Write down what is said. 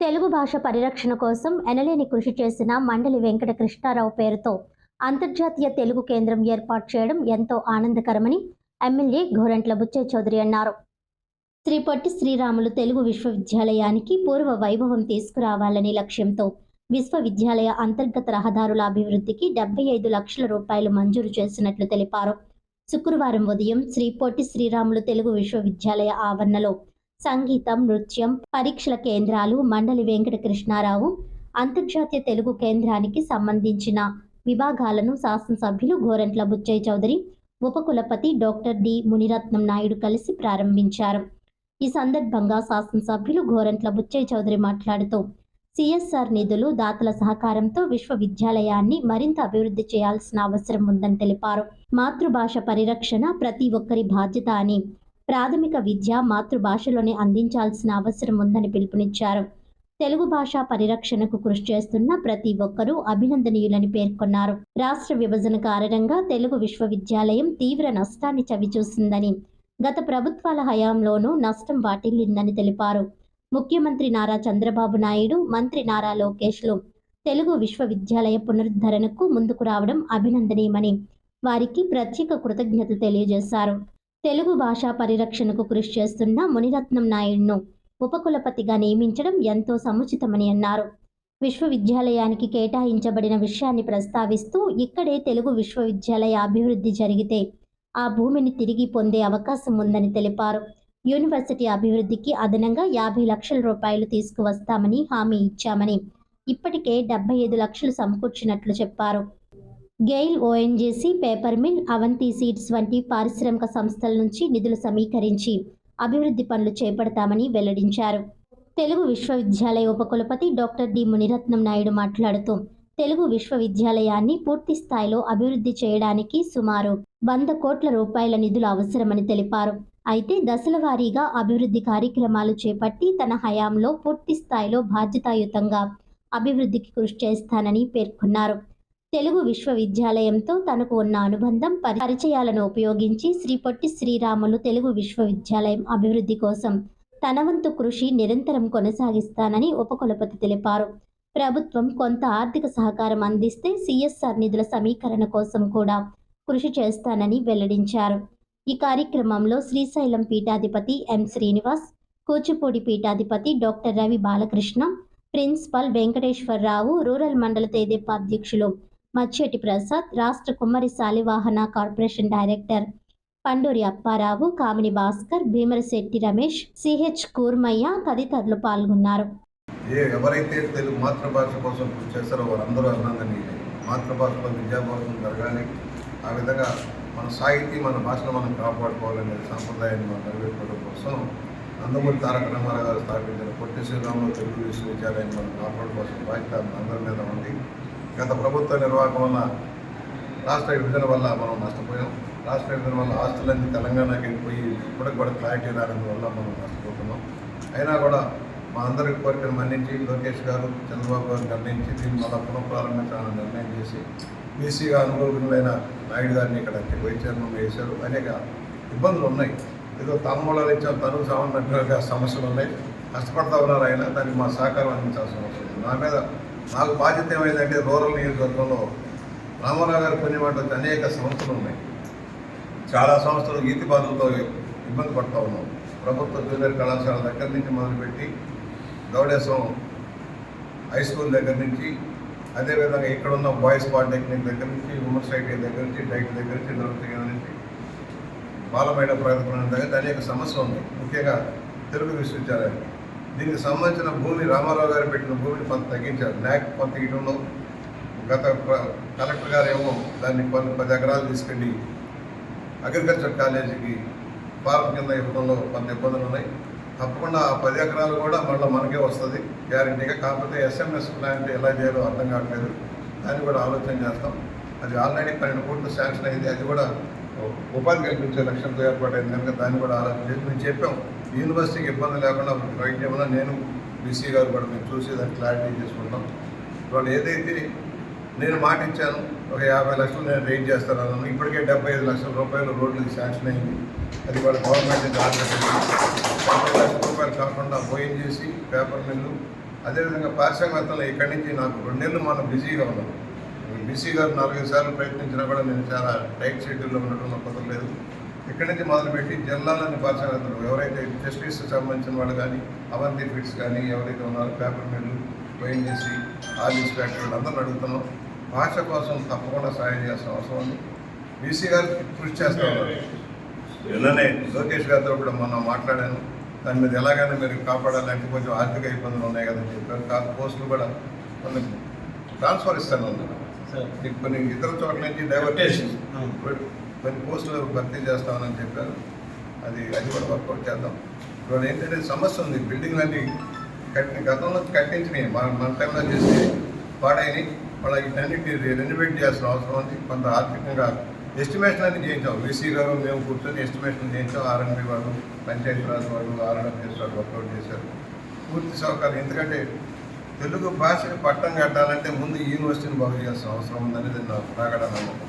తెలుగు భాష పరిరక్షణ కోసం ఎనలేని కృషి చేసిన మండలి వెంకట కృష్ణారావు పేరుతో అంతర్జాతీయ తెలుగు కేంద్రం ఏర్పాటు చేయడం ఎంతో ఆనందకరమని ఎమ్మెల్యే గోరంట్ల బుచ్చయ్య చౌదరి అన్నారు. శ్రీ పొట్టి శ్రీరాములు తెలుగు విశ్వవిద్యాలయానికి పూర్వ వైభవం తీసుకురావాలనే లక్ష్యంతో విశ్వవిద్యాలయ అంతర్గత రహదారుల అభివృద్ధికి డెబ్బై ఐదు లక్షల రూపాయలు మంజూరు చేసినట్లు తెలిపారు. శుక్రవారం ఉదయం శ్రీ పొట్టి శ్రీరాములు తెలుగు విశ్వవిద్యాలయ ఆవరణలో సంగీతం నృత్యం పరీక్షల కేంద్రాలు మండలి వెంకట కృష్ణారావు అంతర్జాతీయ తెలుగు కేంద్రానికి సంబంధించిన విభాగాలను శాసనసభ్యులు గోరంట్ల బుచ్చయ్య చౌదరి ఉపకులపతి డాక్టర్ డి మునిరత్నం నాయుడు కలిసి ప్రారంభించారు. ఈ సందర్భంగా శాసనసభ్యులు గోరంట్ల బుచ్చయ్య చౌదరి మాట్లాడుతూ సిఎస్ఆర్ నిధులు దాతల సహకారంతో విశ్వవిద్యాలయాన్ని మరింత అభివృద్ధి చేయాల్సిన అవసరం ఉందని తెలిపారు. మాతృభాష పరిరక్షణ ప్రతి ఒక్కరి బాధ్యత అని ప్రాథమిక విద్య మాతృభాషలోనే అందించాల్సిన అవసరం ఉందని పిలుపునిచ్చారు. తెలుగు భాష పరిరక్షణకు కృషి చేస్తున్న ప్రతి ఒక్కరూ అభినందనీయులని పేర్కొన్నారు. రాష్ట్ర విభజన కారణంగా తెలుగు విశ్వవిద్యాలయం తీవ్ర నష్టాన్ని చవిచూసిందని గత ప్రభుత్వాల హయాంలోనూ నష్టం వాటిల్లిందని తెలిపారు. ముఖ్యమంత్రి నారా చంద్రబాబు నాయుడు మంత్రి నారా లోకేష్లు తెలుగు విశ్వవిద్యాలయ పునరుద్ధరణకు ముందుకు రావడం అభినందనీయమని వారికి ప్రత్యేక కృతజ్ఞతలు తెలియజేశారు. తెలుగు భాష పరిరక్షణకు కృషి చేస్తున్న మునిరత్నం నాయుడును ఉపకులపతిగా నియమించడం ఎంతో సముచితమని అన్నారు. విశ్వవిద్యాలయానికి కేటాయించబడిన విషయాన్ని ప్రస్తావిస్తూ ఇక్కడే తెలుగు విశ్వవిద్యాలయ అభివృద్ధి జరిగితే ఆ భూమిని తిరిగి పొందే అవకాశం ఉందని తెలిపారు. యూనివర్సిటీ అభివృద్ధికి అదనంగా యాభై లక్షల రూపాయలు తీసుకువస్తామని హామీ ఇచ్చామని ఇప్పటికే డెబ్బై ఐదు లక్షలు సమకూర్చినట్లు చెప్పారు. GAIL ONGC paper mill Avanti seeds వంటి పారిశ్రామిక సంస్థల నుంచి నిధులు సమీకరించి అభివృద్ధి పనులు చేపడతామని వెల్లడించారు. తెలుగు విశ్వవిద్యాలయ ఉపకులపతి డాక్టర్ డి మునిరత్నం నాయుడు మాట్లాడుతూ తెలుగు విశ్వవిద్యాలయాన్ని పూర్తి స్థాయిలో అభివృద్ధి చేయడానికి సుమారు వంద కోట్ల రూపాయల నిధులు అవసరమని తెలిపారు. అయితే దశల వారీగా అభివృద్ధి కార్యక్రమాలు చేపట్టి తన హయాంలో పూర్తి స్థాయిలో బాధ్యతాయుతంగా అభివృద్ధికి కృషి చేస్తానని పేర్కొన్నారు. తెలుగు విశ్వవిద్యాలయంతో తనకు ఉన్న అనుబంధం పరి- పరిచయాలను ఉపయోగించి శ్రీ పొట్టి శ్రీరాములు తెలుగు విశ్వవిద్యాలయం అభివృద్ధి కోసం తన వంతు కృషి నిరంతరం కొనసాగిస్తానని ఉపకులపతి తెలిపారు. ప్రభుత్వం కొంత ఆర్థిక సహకారం అందిస్తే సిఎస్ఆర్ నిధుల సమీకరణ కోసం కూడా కృషి చేస్తానని వెల్లడించారు. ఈ కార్యక్రమంలో శ్రీశైలం పీఠాధిపతి ఎం. శ్రీనివాస్ కూచిపూడి పీఠాధిపతి doctor Ravi Balakrishna principal Venkateswararao rural మండల తేదీప అధ్యక్షులు మచ్చేటి ప్రసాద్ రాష్ట్ర Kummari Shalivahana corporation director Panduri Apparao Kamini Bhaskar Bhimarasetti Ramesh CH Kurmaiah తదితరులు పాల్గొన్నారు. ఎవరైతే తెలుగు మాతృభాష కోసం కృషి చేస్తారో వారందరూ అభినందనీయులే. మాతృభాషలో విద్యాభాసం జరగాలి. ఆ విధంగా మన సాహితీ మన భాషను మనం కాపాడుకోవాలనే సాంప్రదాయాన్ని మనం నెరవేర్చడం కోసం నందమూరి తారక రామారావు గారు స్థాపించిన పొట్టి శ్రీరాములు తెలుగు విశ్వవిద్యాలయాన్ని మనం కాపాడుకోవాల్సిన బాధ్యత అందరి మీద ఉంది. గత ప్రభుత్వ నిర్వాహకం వల్ల రాష్ట్ర విభజన వల్ల మనం నష్టపోయాం. రాష్ట్ర విభజన వల్ల ఆస్తులన్నీ తెలంగాణకి వెళ్ళిపోయి ఇప్పటికి కూడా క్లారిటీ రావడం వల్ల మనం నష్టపోతున్నాం. అయినా కూడా మా అందరి కోరికను మన్నించి లోకేష్ గారు చంద్రబాబు గారు నిర్ణయించి దీన్ని మళ్ళా పునఃప్రారంభించాలని నిర్ణయం చేసి బీసీగా అనుభవజ్ఞులైన నాయుడు గారిని ఇక్కడ వైస్ చైర్మన్ వేశారు అనేక ఇబ్బందులు ఉన్నాయి. ఏదో తాంబూలాలు ఇచ్చాం తను సామాన్యులుగా సమస్యలు ఉన్నాయి. కష్టపడతా ఉన్నారు ఆయన దానికి మా సహకారం అందించాల్సిన అవసరం నా మీద నాకు బాధ్యత ఏమైందంటే రూరల్ నియోజకవర్గంలో రామారావు గారి పుణ్యమాట అనేక సంస్థలు ఉన్నాయి. చాలా సంస్థలు గీతి బాధలతో ఇబ్బంది పడుతూ ఉన్నాం. ప్రభుత్వ జూనియర్ కళాశాల దగ్గర నుంచి మొదలుపెట్టి గౌడేశం హై స్కూల్ దగ్గర నుంచి అదేవిధంగా ఇక్కడ ఉన్న బాయ్స్ పాలిటెక్నిక్ దగ్గర నుంచి ఉమెన్స్ ఐటీ దగ్గర నుంచి డైట్ దగ్గర నుంచి నృత్య నుంచి బాలమైన ప్రయత్నం దగ్గర అనేక సమస్యలు ఉన్నాయి. ముఖ్యంగా తెలుగు విశ్వవిద్యాలయం దీనికి సంబంధించిన భూమి రామారావు గారు పెట్టిన భూమిని కొంత తగ్గించారు. న్యాక్ కొంత ఇవ్వడంలో గత కలెక్టర్ గారు ఏమో దాన్ని కొన్ని పది ఎకరాలు తీసుకెళ్ళి అగ్రికల్చర్ కాలేజీకి ఫారం కింద ఇవ్వడంలో కొంత ఇబ్బందులు ఉన్నాయి. తప్పకుండా ఆ పది ఎకరాలు కూడా మళ్ళీ మనకే వస్తుంది. గ్యారంటీగా కాకపోతే ఎస్ఎంఎస్ ప్లాంట్ ఎలా చేయాలో అర్థం కావట్లేదు. దాన్ని కూడా ఆలోచన చేస్తాం. అది ఆల్రెడీ పన్నెండు కోట్లు శాంక్షన్ అయింది. అది కూడా ఉపాధి కల్పించే లక్ష్యంతో ఏర్పాటైంది. కనుక దాన్ని కూడా ఆలోచన చేసి మేము చెప్పాం. యూనివర్సిటీకి ఇబ్బంది లేకుండా రైట్ ఏమన్నా నేను బీసీ గారు కూడా మేము చూసి దాన్ని క్లారిటీ చేసుకుంటాం వాళ్ళు ఏదైతే నేను మాట ఇచ్చాను ఒక యాభై లక్షలు నేను రేట్ చేస్తాను అన్నాను. ఇప్పటికే డెబ్బై ఐదు లక్షల రూపాయలు రోడ్లకి శాంక్షన్ అయింది. అది వాళ్ళ గవర్నమెంట్ నుంచి ఆర్డర్ డెబ్బై లక్షల రూపాయలు కాకుండా ఓఎన్జీసీ పేపర్ మిల్లు. అదేవిధంగా పారిశ్రామికవేత్తలు ఇక్కడి నుంచి నాకు నెలలు మనం బిజీగా ఉన్నాం బీసీ గారు నాలుగైదు సార్లు ప్రయత్నించినా కూడా నేను చాలా టైట్ షెడ్యూల్లో ఉండటం నాకు కుదరలేదు ఇక్కడి నుంచి మొదలుపెట్టి జిల్లాలోని పారిశ్రామికవేత్తలు ఎవరైతే ఇండస్ట్రీస్ సంబంధించిన వాళ్ళు కానీ అవంతి ఫిట్స్ కానీ ఎవరైతే ఉన్నారో పేపర్ మిల్లు ఓఎన్జీసీ ఆర్లీస్ ఫ్యాక్టరీలు అందరూ అడుగుతున్నాం. భాష కోసం తప్పకుండా సాయం చేస్తాం అవసరం ఉంది. బీసీ గారు కృషి చేస్తూ ఉన్నారు. నిన్ననే లోకేష్ గారితో కూడా మొన్న మాట్లాడాను. దాని మీద ఎలాగైనా మీరు కాపాడాలంటే కొంచెం ఆర్థిక ఇబ్బందులు ఉన్నాయి కదని చెప్పారు కాదు పోస్టులు కూడా కొన్ని ట్రాన్స్ఫర్ ఇస్తాను కొన్ని ఇతర చోట్ల నుంచి డైవర్ట్ చేసి కొన్ని పోస్టులు భర్తీ చేస్తామని చెప్పారు. అది అది కూడా వర్కౌట్ చేద్దాం. ఇప్పుడు ఏంటంటే సమస్య ఉంది. బిల్డింగ్లన్నీ కట్టిన గతంలో కట్టించినాయి మన మన టైంలో చేసి పాడైనవి మళ్ళీ వీటన్నిటిని రెన్యువేట్ చేయాల్సిన అవసరం ఉంది. కొంత ఆర్థికంగా ఎస్టిమేషన్ అనేది చేయించాం. వీసీ గారు మేము కూర్చొని ఎస్టిమేషన్ చేయించాం. ఆర్ఎన్బి వాళ్ళు పంచాయతీరాజ్ వాళ్ళు ఆర్ఎండ్ఎస్ వాళ్ళు వర్కౌట్ చేశారు. పూర్తి సౌకర్యం. ఎందుకంటే తెలుగు భాషకు పట్టం కట్టాలంటే ముందు యూనివర్సిటీని బాగు చేయాల్సిన అవసరం ఉందనేది నా ప్రగాఢ నమ్మకం